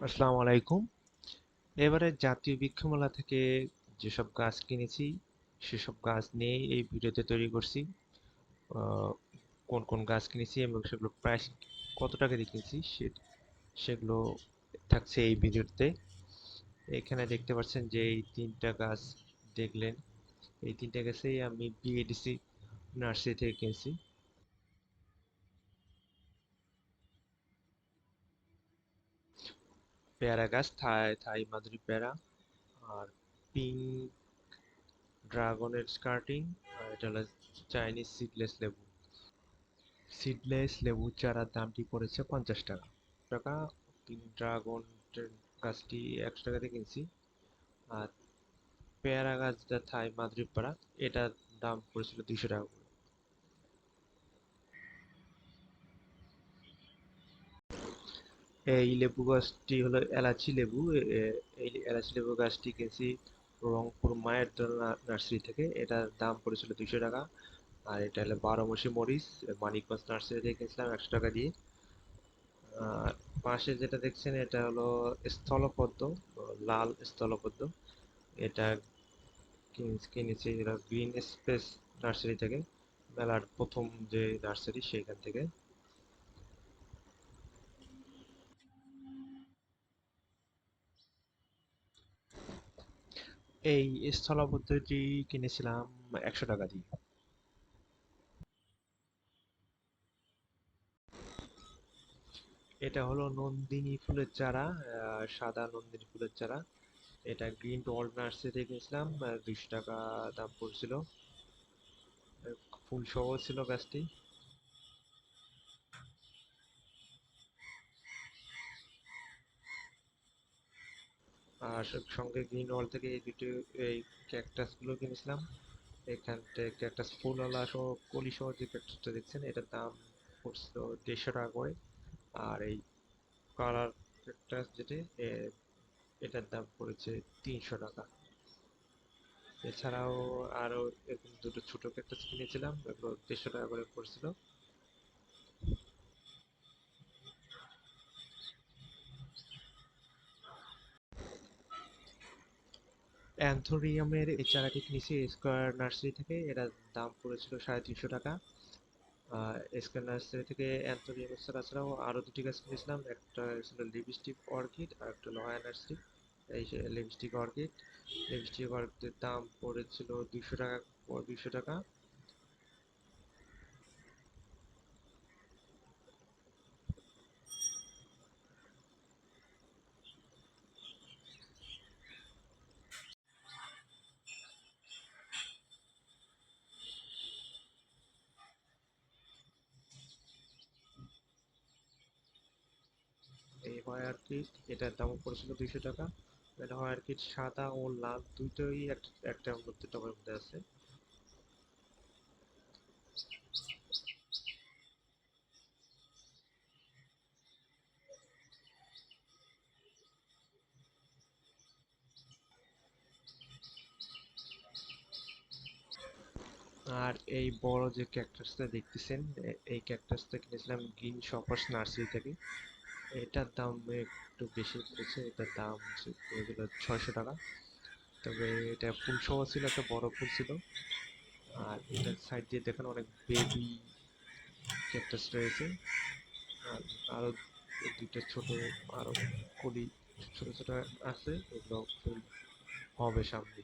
আসসালামু আলাইকুম। এবারে জাতীয় বৃক্ষমেলা থেকে যেসব গাছ কিনেছি, সেসব গাছ নিয়ে এই ভিডিওতে তৈরি করছি। কোন কোন গাছ কিনেছি এবং সেগুলো প্রাইস কত টাকা দিয়ে কিনেছি সে- সেগুলো থাকছে এই ভিডিওতে। এখানে দেখতে পাচ্ছেন যে এই তিনটা গাছ দেখলেন। এই তিনটা গাছেই আমি বিএডিসি নার্সারি থেকে কিনেছি। পেয়ারা গাছ, থাই থাই মাধুরী পেয়ারা আর পিঙ্ক ড্রাগনের স্কার্টিং আর এটা হলো চাইনিজ সিডলেস লেবু। সিডলেস লেবু চারার দামটি পড়েছে পঞ্চাশ টাকা। টাকা, পিঙ্ক ড্রাগন গাছটি একশো টাকা দিয়ে কিনছি। আর পেয়ারা গাছ যেটা থাই মাধুরী পাড়া এটার দাম পড়েছিল দুইশো টাকা এই লেবু গাছটি হলো এলাচি লেবু। এই এলাচি লেবু গাছটি কিনছি রংপুর মায়ের নার্সারি থেকে। এটার দাম পড়েছিল দুশো টাকা। আর এটা হলো বারোমাসি মরিচ মানিকগঞ্জ নার্সারি থেকে কিনছিলাম একশো টাকা দিয়ে। আর পাশে যেটা দেখছেন, এটা হলো স্থলপদ্ম লাল স্থলপদ্ম। এটা কিন- কিনেছি গ্রিন স্পেস নার্সারি থেকে, মেলার প্রথম যে নার্সারি সেখান থেকে। এই স্থলপদ্মটি কিনেছিলাম একশো টাকা দিয়ে। এটা হলো নন্দিনী ফুলের চারা সাদা নন্দিনী ফুলের চারা। এটা গ্রিন ওয়ার্ল্ড নার্সারি থেকে কিনেছিলাম দুইশো টাকা দাম পড়ছিল। ফুল সহ ছিল গাছটি। আর সঙ্গে গ্রিন ওয়ার্ল্ড থেকে এই দুটো, এই ক্যাকটাসগুলো কিনেছিলাম। এখান থেকে ক্যাকটাস ফুলওয়ালা সহ, কলি সহ যে ক্যাকটাসটা দেখছেন, এটার দাম পড়ছিল দেড়শো টাকা করে। আর এই কালার ক্যাকটাস যেটি এটার দাম পড়েছে তিনশো টাকা। এছাড়াও আরও এরকম দুটো ছোট ক্যাকটাস কিনেছিলাম, এগুলো দেড়শো টাকা করে পড়ছিল। অ্যান্থোরিয়ামের এই চারাটি কিনেছি স্কোয়ার নার্সারি থেকে এটার দাম পড়েছিল সাড়ে তিনশো টাকা। স্কোয়ার নার্সারি থেকে অ্যান্থোরিয়াম চারা ছাড়াও আরও দুটি গাছ কিনেছিলাম। একটা ছিল লিপস্টিক অর্কিড আর একটা লয়া নার্সারি এই লিপস্টিক অর্কিড লিপস্টিক অর্কিডের দাম পড়েছিল দুশো টাকা দুশো টাকা। এই হয় অর্কিড এটার দাম পড়েছিল দুইশো টাকা। এটা হয় অর্কিড সাদা ও লাল, দুইটাই একটা মধ্যে টবের মধ্যে আছে। আর এই বড় যে ক্যাকটাসটা দেখতেছেন এই ক্যাকটাসটা কিনেছিলাম গ্রিন শপার্স নার্সারি থেকে। এটার দাম একটু বেশি পড়েছে, এটার দাম এগুলো ছয়শো টাকা। তবে এটা ফুল সহ ছিল, একটা বড় ফুল ছিল। আর এটার সাইড দিয়ে দেখেন অনেক বেবি ক্যাকটাস রয়েছে। আর আরও দুইটা ছোট, আরও কলি ছোট ছোট আছে, এগুলো ফুল হবে সামনে।